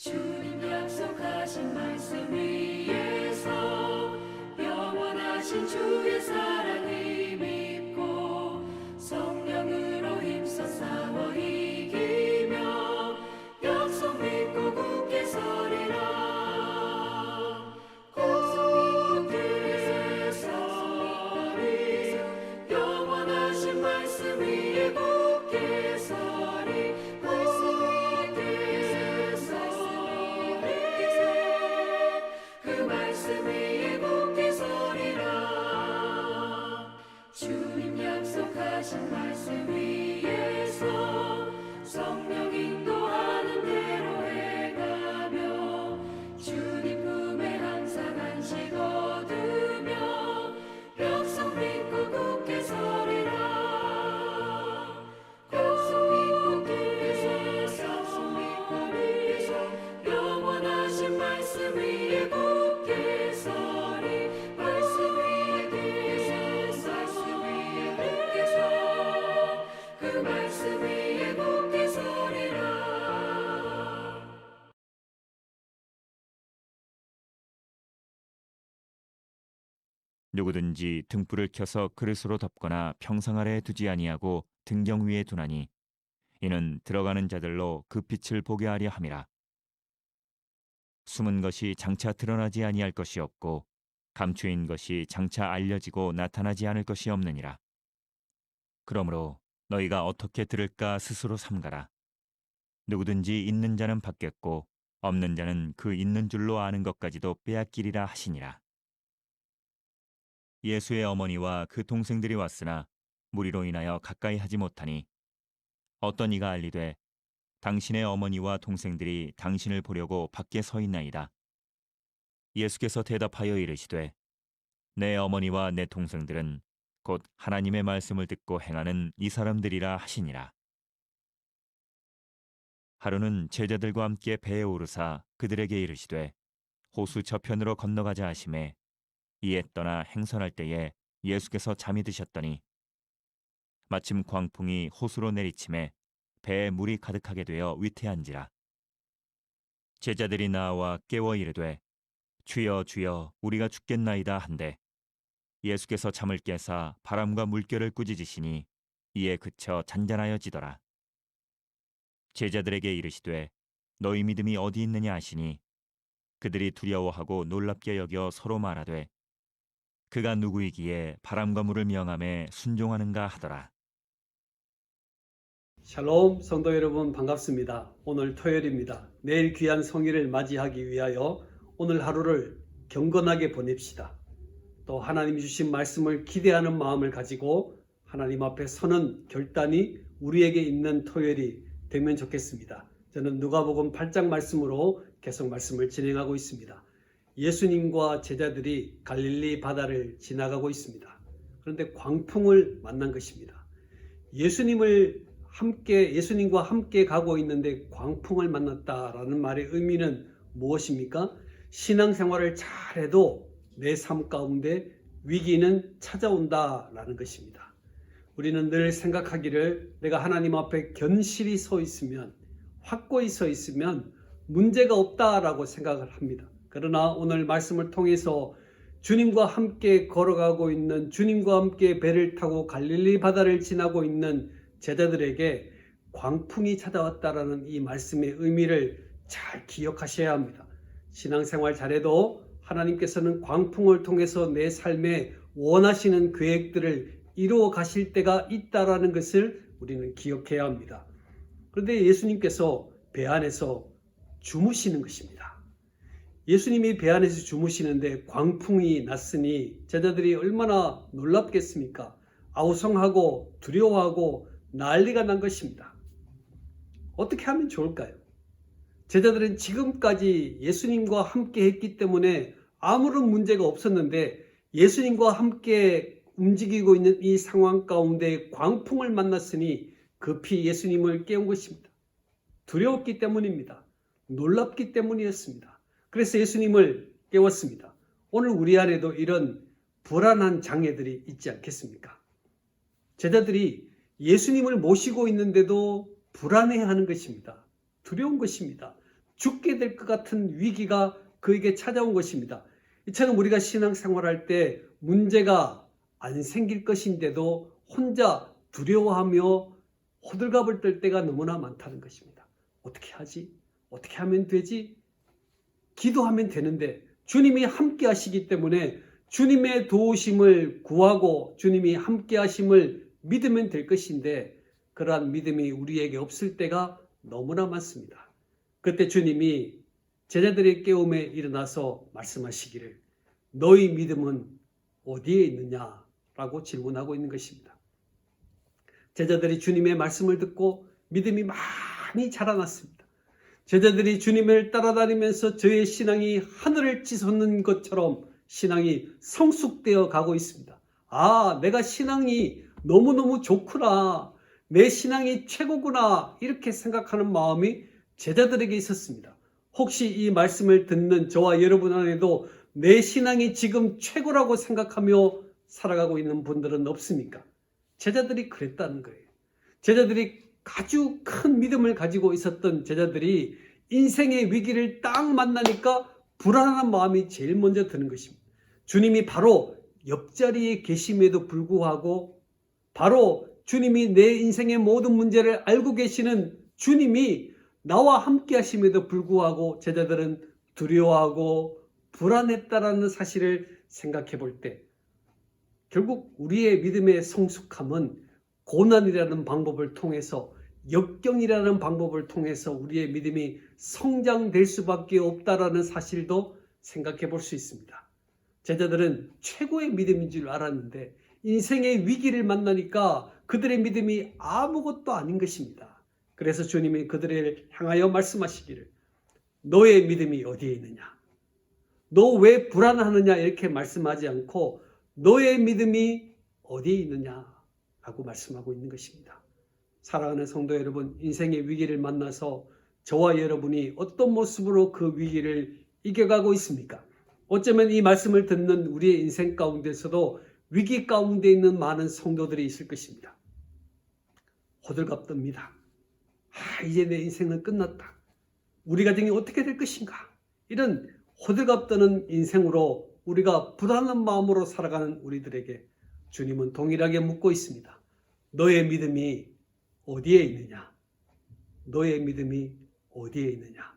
주님 약속하신 말씀 위에서 영원하신 주의 사 누구든지 등불을 켜서 그릇으로 덮거나 평상 아래에 두지 아니하고 등경 위에 두나니 이는 들어가는 자들로 그 빛을 보게 하려 함이라. 숨은 것이 장차 드러나지 아니할 것이 없고 감추인 것이 장차 알려지고 나타나지 않을 것이 없느니라. 그러므로 너희가 어떻게 들을까 스스로 삼가라. 누구든지 있는 자는 받겠고 없는 자는 그 있는 줄로 아는 것까지도 빼앗기리라 하시니라 예수의 어머니와 그 동생들이 왔으나 무리로 인하여 가까이 하지 못하니 어떤 이가 알리되 당신의 어머니와 동생들이 당신을 보려고 밖에 서 있나이다. 예수께서 대답하여 이르시되 내 어머니와 내 동생들은 곧 하나님의 말씀을 듣고 행하는 이 사람들이라 하시니라. 하루는 제자들과 함께 배에 오르사 그들에게 이르시되 호수 저편으로 건너가자 하심에 이에 떠나 행선할 때에 예수께서 잠이 드셨더니 마침 광풍이 호수로 내리침에 배에 물이 가득하게 되어 위태한지라. 제자들이 나와 깨워 이르되 주여 주여 우리가 죽겠나이다 한데 예수께서 잠을 깨사 바람과 물결을 꾸짖으시니 이에 그쳐 잔잔하여지더라. 제자들에게 이르시되 너희 믿음이 어디 있느냐 하시니 그들이 두려워하고 놀랍게 여겨 서로 말하되 그가 누구이기에 바람과 물을 명함에 순종하는가 하더라. 샬롬 성도 여러분 반갑습니다. 오늘 토요일입니다. 내일 귀한 성일을 맞이하기 위하여 오늘 하루를 경건하게 보냅시다. 또 하나님이 주신 말씀을 기대하는 마음을 가지고 하나님 앞에 서는 결단이 우리에게 있는 토요일이 되면 좋겠습니다. 저는 누가복음 8장 말씀으로 계속 말씀을 진행하고 있습니다. 예수님과 제자들이 갈릴리 바다를 지나가고 있습니다. 그런데 광풍을 만난 것입니다. 예수님을 함께 예수님과 함께 가고 있는데 광풍을 만났다라는 말의 의미는 무엇입니까? 신앙생활을 잘해도 내 삶 가운데 위기는 찾아온다라는 것입니다. 우리는 늘 생각하기를 내가 하나님 앞에 견실히 서 있으면 확고히 서 있으면 문제가 없다라고 생각을 합니다. 그러나 오늘 말씀을 통해서 주님과 함께 걸어가고 있는 주님과 함께 배를 타고 갈릴리 바다를 지나고 있는 제자들에게 광풍이 찾아왔다라는 이 말씀의 의미를 잘 기억하셔야 합니다. 신앙생활 잘해도 하나님께서는 광풍을 통해서 내 삶에 원하시는 계획들을 이루어 가실 때가 있다라는 것을 우리는 기억해야 합니다. 그런데 예수님께서 배 안에서 주무시는 것입니다. 예수님이 배 안에서 주무시는데 광풍이 났으니 제자들이 얼마나 놀랍겠습니까? 아우성하고 두려워하고 난리가 난 것입니다. 어떻게 하면 좋을까요? 제자들은 지금까지 예수님과 함께 했기 때문에 아무런 문제가 없었는데 예수님과 함께 움직이고 있는 이 상황 가운데 광풍을 만났으니 급히 예수님을 깨운 것입니다. 두려웠기 때문입니다. 놀랍기 때문이었습니다. 그래서 예수님을 깨웠습니다. 오늘 우리 안에도 이런 불안한 장애들이 있지 않겠습니까? 제자들이 예수님을 모시고 있는데도 불안해하는 것입니다. 두려운 것입니다. 죽게 될 것 같은 위기가 그에게 찾아온 것입니다. 이처럼 우리가 신앙생활할 때 문제가 안 생길 것인데도 혼자 두려워하며 호들갑을 떨 때가 너무나 많다는 것입니다. 어떻게 하지? 어떻게 하면 되지? 기도하면 되는데 주님이 함께 하시기 때문에 주님의 도우심을 구하고 주님이 함께 하심을 믿으면 될 것인데 그러한 믿음이 우리에게 없을 때가 너무나 많습니다. 그때 주님이 제자들의 깨움에 일어나서 말씀하시기를 너희 믿음은 어디에 있느냐라고 질문하고 있는 것입니다. 제자들이 주님의 말씀을 듣고 믿음이 많이 자라났습니다. 제자들이 주님을 따라다니면서 저의 신앙이 하늘을 치솟는 것처럼 신앙이 성숙되어 가고 있습니다. 아, 내가 신앙이 너무너무 좋구나. 내 신앙이 최고구나. 이렇게 생각하는 마음이 제자들에게 있었습니다. 혹시 이 말씀을 듣는 저와 여러분 안에도 내 신앙이 지금 최고라고 생각하며 살아가고 있는 분들은 없습니까? 제자들이 그랬다는 거예요. 제자들이 아주 큰 믿음을 가지고 있었던 제자들이 인생의 위기를 딱 만나니까 불안한 마음이 제일 먼저 드는 것입니다. 주님이 바로 옆자리에 계심에도 불구하고 바로 주님이 내 인생의 모든 문제를 알고 계시는 주님이 나와 함께 하심에도 불구하고 제자들은 두려워하고 불안했다라는 사실을 생각해 볼 때 결국 우리의 믿음의 성숙함은 고난이라는 방법을 통해서 역경이라는 방법을 통해서 우리의 믿음이 성장될 수밖에 없다라는 사실도 생각해 볼 수 있습니다. 제자들은 최고의 믿음인 줄 알았는데 인생의 위기를 만나니까 그들의 믿음이 아무것도 아닌 것입니다. 그래서 주님이 그들을 향하여 말씀하시기를 너의 믿음이 어디에 있느냐? 너 왜 불안하느냐? 이렇게 말씀하지 않고 너의 믿음이 어디에 있느냐 라고 말씀하고 있는 것입니다. 사랑하는 성도 여러분, 인생의 위기를 만나서 저와 여러분이 어떤 모습으로 그 위기를 이겨가고 있습니까? 어쩌면 이 말씀을 듣는 우리의 인생 가운데서도 위기 가운데 있는 많은 성도들이 있을 것입니다. 호들갑 뜹니다. 아, 이제 내 인생은 끝났다. 우리 가정이 어떻게 될 것인가? 이런 호들갑 떠는 인생으로 우리가 불안한 마음으로 살아가는 우리들에게 주님은 동일하게 묻고 있습니다. 너의 믿음이 어디에 있느냐? 너의 믿음이 어디에 있느냐?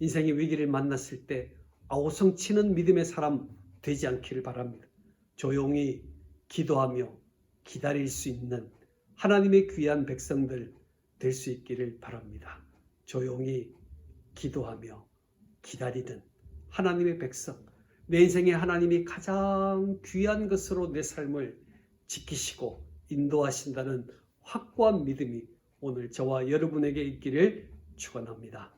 인생의 위기를 만났을 때 아우성치는 믿음의 사람 되지 않기를 바랍니다. 조용히 기도하며 기다릴 수 있는 하나님의 귀한 백성들 될 수 있기를 바랍니다. 조용히 기도하며 기다리는 하나님의 백성, 내 인생에 하나님이 가장 귀한 것으로 내 삶을 지키시고 인도하신다는 확고한 믿음이 오늘 저와 여러분에게 있기를 축원합니다.